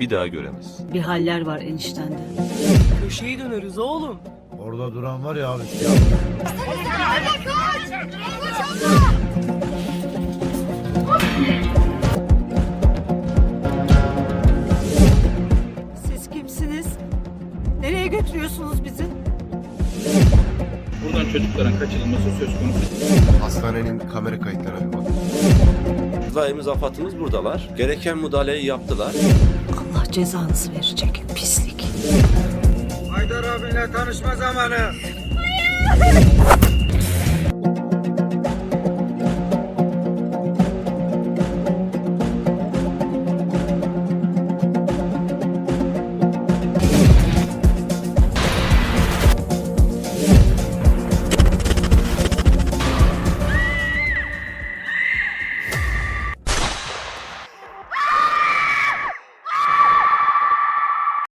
bir daha göremez. Bir haller var eniştende. Köşeyi döneriz oğlum. Orada duran var ya abi. Ya. Siz kimsiniz? Nereye götürüyorsunuz bizi? Buradan çocukların kaçırılması söz konusu. Hastanenin kamera kayıtlarına bir bakın. Daimiz afatımız buradalar. Gereken müdahaleyi yaptılar. Allah cezanızı verecek pislik. Haydar abinle tanışma zamanı.